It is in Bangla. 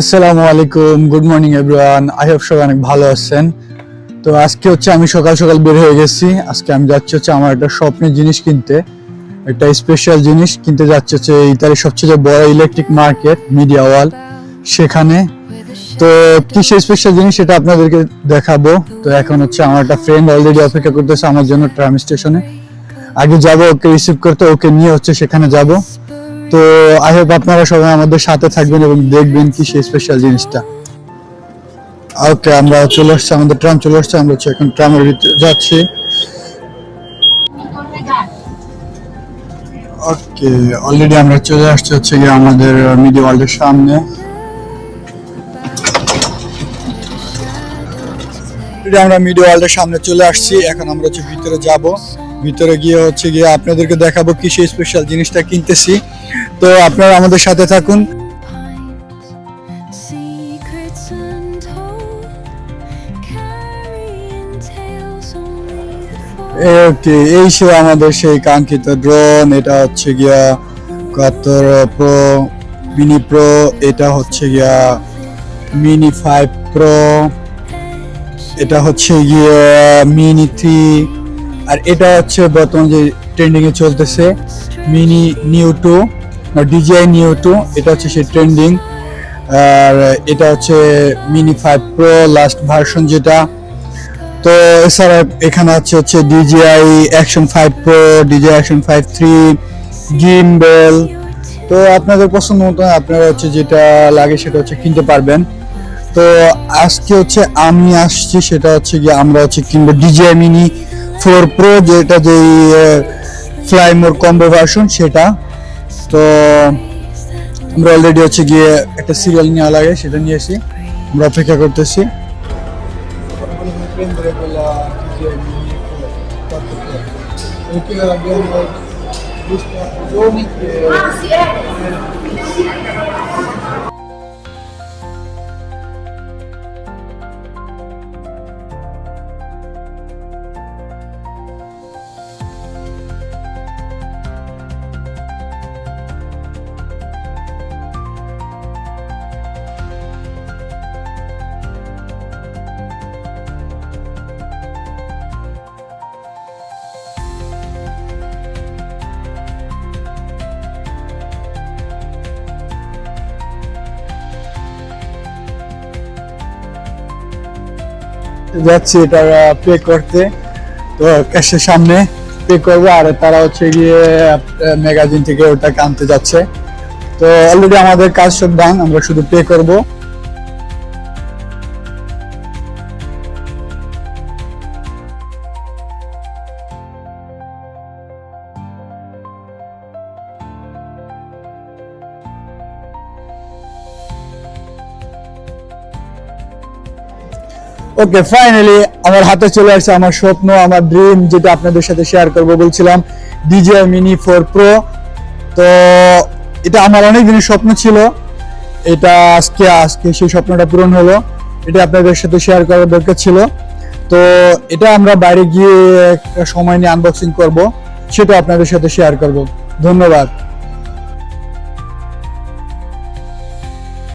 আসসালামু আলাইকুম good morning everyone I hope সবাই অনেক ভালো আছেন। তো আজকে হচ্ছে আমি সকাল সকাল বের হয়ে গেছি। আজকে আমি যাচ্ছি হচ্ছে আমার একটা স্বপ্নের জিনিস কিনতে। একটা স্পেশাল জিনিস কিনতে যাচ্ছে হচ্ছে ইতালির সবচেয়ে বড় ইলেকট্রিক মার্কেট মিডিয়া ওয়াল সেখানে। তো কি সেই স্পেশাল জিনিস সেটা আপনাদেরকে দেখাবো। তো এখন হচ্ছে আমার একটা ফ্রেন্ড অলরেডি অপেক্ষা করতেছে আমার জন্য ট্রাম স্টেশনে আগে যাব, ওকে রিসিভ করতে, ওকে নিয়ে হচ্ছে সেখানে যাব। তো আই হোপ আপনারা সবাই আমাদের সাথে থাকবেন এবং দেখবেন কি সেই স্পেশাল জিনিসটা। ওকে আমরা চলে আসছি, আমাদের ট্রাম চলে আসছে, আমরা হচ্ছে এখন ট্রামের ভিতরে যাচ্ছি। ওকে অলরেডি আমরা চলে আসছি হচ্ছে গিয়ে আমাদের মিডিয়া ওয়ার্ল্ডের সামনে। আমরা মিডিয়া ওয়ার্ল্ডের সামনে চলে আসছি, এখন আমরা হচ্ছে ভিতরে যাব। ভিতরে গিয়ে হচ্ছে গিয়ে আপনাদেরকে দেখাবো কি সেই স্পেশাল জিনিসটা কিনতেছি। তো আপনারা আমাদের সাথে থাকুন। ওকে এই সে আমাদের সেই কাঙ্ক্ষিত ড্রোন এটা হচ্ছে গিয়া কাতর প্রো মিনি প্রো এটা হচ্ছে গিয়া মিনি ফাইভ প্রো এটা হচ্ছে গিয়ে মিনি থ্রি আর এটা হচ্ছে বর্তমান যে ট্রেন্ডিংয়ে চলতেছে mini new two DJI new two এটা হচ্ছে সেই ট্রেন্ডিং আর এটা হচ্ছে mini five pro last version যেটা। তো এছাড়া এখানে আছে হচ্ছে DJI action five pro DJI action five three gimbal তো আপনাদের পছন্দ মতো আপনারা হচ্ছে যেটা লাগে সেটা হচ্ছে কিনতে পারবেন। তো আজকে হচ্ছে আমি আসছি, সেটা হচ্ছে গিয়ে আমরা হচ্ছে কিনবো ডিজিআই মিনি ফোর প্রো যেটা যে ফ্লাই মোর কম্বো ভার্সন সেটা। তো আমরা অলরেডি হচ্ছে গিয়ে একটা সিরিয়াল নেওয়া লাগে, সেটা নিয়ে এসি আমরা অপেক্ষা করতেছি। যাচ্ছি এটা পে করতে। তো ক্যাশের সামনে পে করব, আর তারা হচ্ছে গিয়ে ম্যাগাজিন থেকে ওটাকে আনতে যাচ্ছে। তো অলরেডি আমাদের কাজ সব ডান আমরা শুধু পে করব। ওকে ফাইনালি আমার হাতে চলে আসছে আমার স্বপ্ন, আমার ড্রিম যেটা আপনাদের সাথে শেয়ার করব, বলছিলাম ডিজিআই মিনি ফোর প্রো তো এটা আমার অনেক দিনের স্বপ্ন ছিল। এটা আজকে আজকে সেই স্বপ্নটা পূরণ হলো। এটা আপনাদের সাথে শেয়ার করার দরকার ছিল। তো এটা আমরা বাইরে গিয়ে একটা সময় নিয়ে আনবক্সিং করব সেটা আপনাদের সাথে শেয়ার করব। ধন্যবাদ।